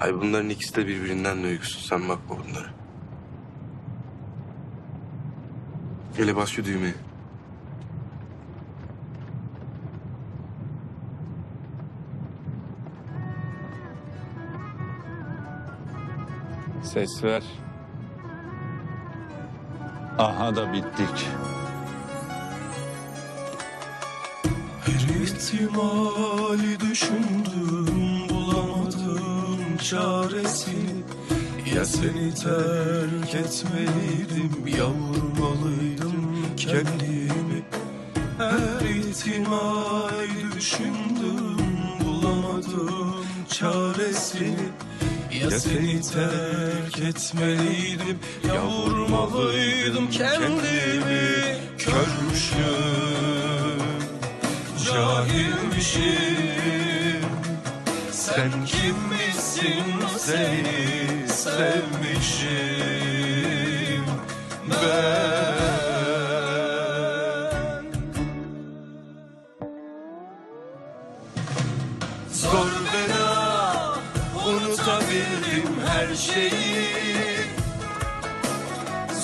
Ay bunların ikisi de birbirinden de uykusuz. Sen bakma bunlara. Hele bas şu düğmeye. Ses ver. Aha da bittik. Her ihtimali düşündüm çaresini Ya seni terk etmeliydim ya vurmalıydım kendimi. Her ihtimali düşündüm bulamadım çaresini. Ya seni terk etmeliydim ya vurmalıydım kendimi. Körmüşüm cahilmişim Sen kimmişsin seni sevmişim ben. Zor bela unutabildim her şeyi.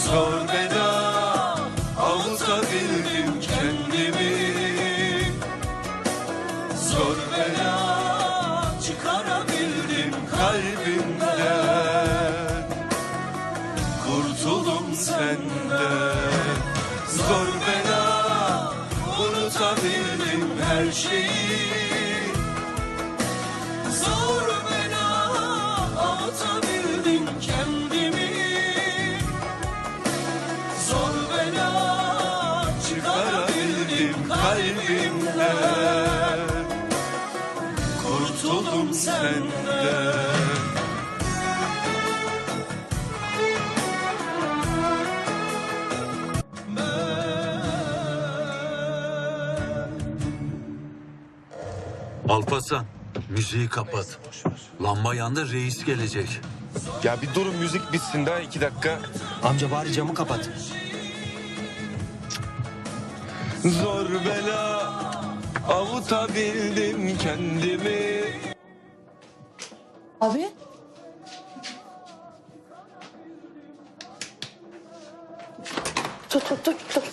Zor bela avutabildim kendimi. Zor bela çıkarabildim kalbimden Kurtuldum senden Zor bela unutabildim her şeyi. Zor bela avutabildim kendimi. Zor bela çıkarabildim kalbimden Kurtuldum senden Alparslan müziği kapat. Lamba yandı reis gelecek. Ya bir durun müzik bitsin daha iki dakika. Amca bari camı kapat. Zor bela avutabildim kendimi Abi. Tut tut tut tut.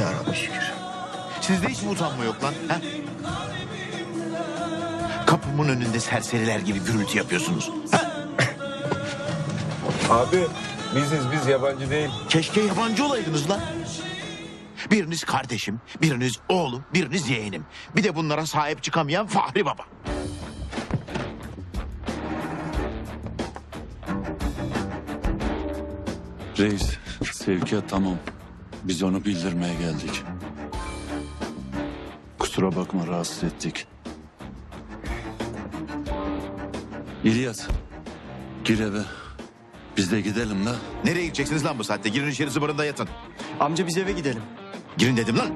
Ya Rabbi şükür. Sizde hiç mi utanma yok lan? He? Kapımın önünde serseriler gibi gürültü yapıyorsunuz. Abi biziz biz yabancı değil. Keşke yabancı olaydınız lan. Biriniz kardeşim, biriniz oğlum, biriniz yeğenim. Bir de bunlara sahip çıkamayan Fahri Baba. Reis, sevkiyat tamam. Biz onu bildirmeye geldik. Kusura bakma rahatsız ettik. İlyas, gir eve. Biz de gidelim la. Nereye gideceksiniz lan bu saatte? Girin içeri zıbarında yatın. Amca biz eve gidelim. Girin dedim lan.